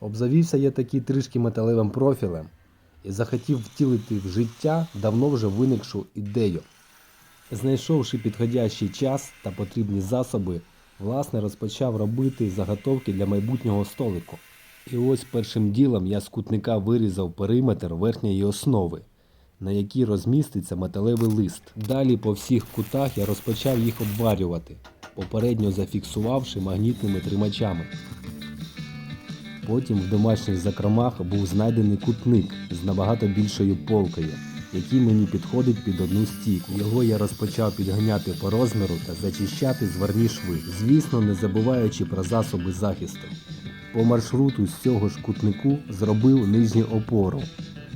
Обзавівся я таки трішки металевим профілем і захотів втілити в життя давно вже виникшу ідею. Знайшовши підходящий час та потрібні засоби, власне розпочав робити заготовки для майбутнього столику. І ось першим ділом я з кутника вирізав периметр верхньої основи, на якій розміститься металевий лист. Далі по всіх кутах я розпочав їх обварювати, попередньо зафіксувавши магнітними тримачами. Потім в домашніх закромах був знайдений кутник з набагато більшою полкою, який мені підходить під одну стійку. Його я розпочав підганяти по розміру та зачищати зварні шви, звісно, не забуваючи про засоби захисту. По маршруту з цього ж кутнику зробив нижню опору,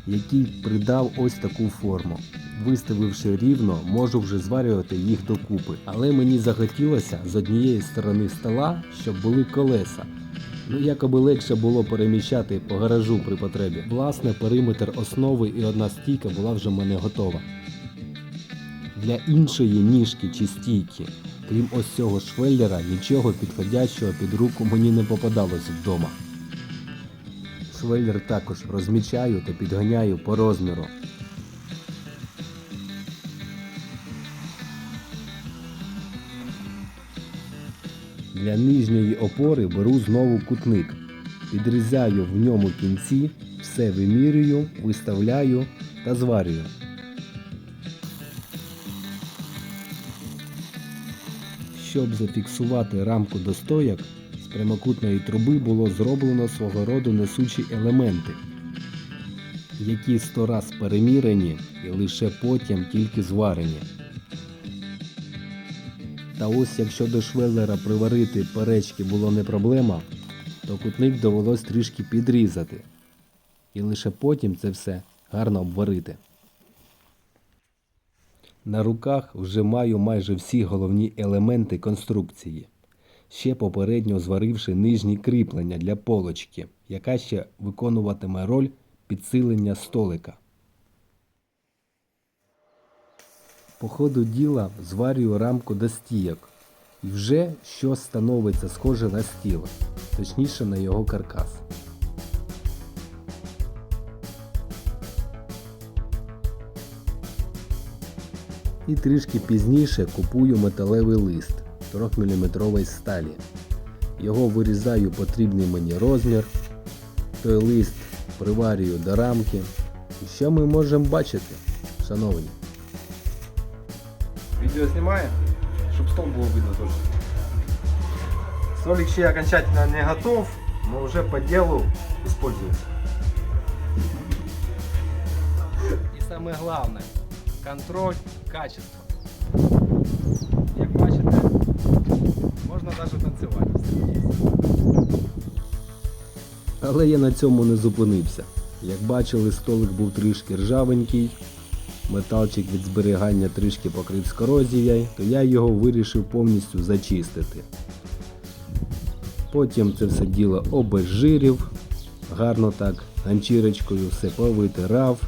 який придав ось таку форму. Виставивши рівно, можу вже зварювати їх докупи. Але мені захотілося з однієї сторони стола, щоб були колеса. Ну, якоби легше було переміщати по гаражу при потребі. Власне, периметр основи і одна стійка була вже в мене готова. Для іншої ніжки чи стійки, крім ось цього швеллера, нічого підходящого під руку мені не попадалось вдома. Швеллер також розмічаю та підганяю по розміру. Для нижньої опори беру знову кутник. Підрізаю в ньому кінці, все вимірюю, виставляю та зварюю. Щоб зафіксувати рамку до стояк, з прямокутної труби було зроблено свого роду несучі елементи, які сто раз перемірені і лише потім тільки зварені. Та ось якщо до швеллера приварити перечки було не проблема, то кутник довелось трішки підрізати. І лише потім це все гарно обварити. На руках вже маю майже всі головні елементи конструкції, ще попередньо зваривши нижні кріплення для полочки, яка ще виконуватиме роль підсилення столика. По ходу діла зварюю рамку до стійок. І вже щось становиться схоже на стіл, точніше на його каркас. І трішки пізніше купую металевий лист 3-мм сталі. Його вирізаю потрібний мені розмір. Той лист приварюю до рамки. І що ми можемо бачити, шановні? Видео снимаем, чтобы стол было видно тоже. Столик еще окончательно не готов, но уже по делу используется. І саме головне контроль качества. Як бачите, можна навіть танцювати. Але я на цьому не зупинився. Як бачили, столик був трішки ржавенький, металчик від зберігання трішки покрив корозією, то я його вирішив повністю зачистити. Потім це все діло обезжирив, гарно так ганчірочкою все повитирав,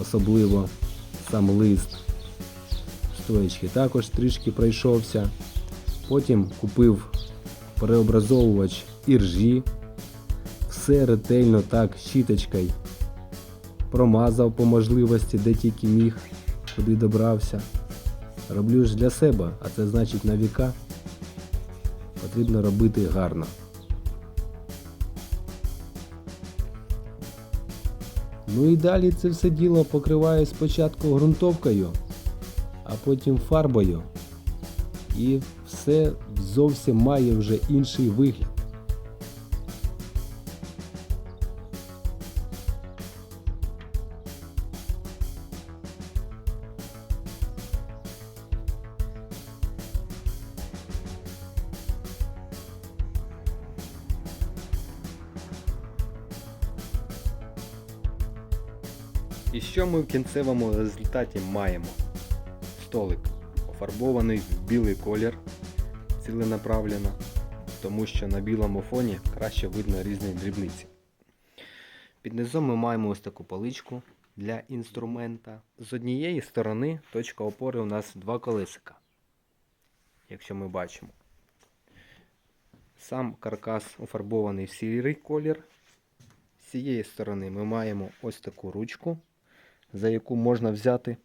особливо сам лист. Стоячки також трішки пройшовся. Потім купив переобразовувач іржі. Все ретельно так щіточкою промазав по можливості, де тільки міг, куди добрався. Роблю ж для себе, а це значить на віка. Потрібно робити гарно. Ну і далі це все діло покриваю спочатку ґрунтовкою, а потім фарбою. І все зовсім має вже інший вигляд. І що ми в кінцевому результаті маємо? Столик пофарбований в білий колір ціленаправленно, тому що на білому фоні краще видно різні дрібниці. Під низом ми маємо ось таку паличку для інструмента. З однієї сторони точка опори у нас два колесика, якщо ми бачимо. Сам каркас офарбований в сірий колір, З цієї сторони ми маємо ось таку ручку, за яку можна взяти,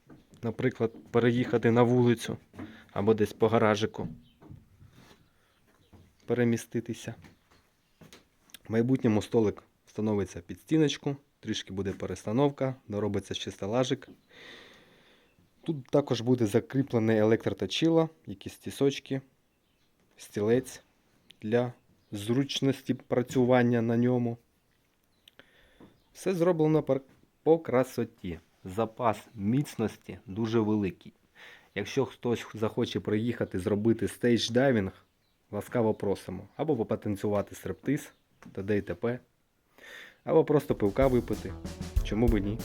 наприклад, переїхати на вулицю або десь по гаражику. Переміститися. В майбутньому столик встановиться під стіночку, трішки буде перестановка, доробиться ще стелажик. Тут також буде закріплене електроточило, якісь тісочки, стілець для зручності працювання на ньому. Все зроблено по красоті. Запас міцності дуже великий. Якщо хтось захоче приїхати зробити стейдж-дайвінг, ласкаво просимо. Або попотанцювати стриптиз та ДТП, або просто пивка випити. Чому б ні?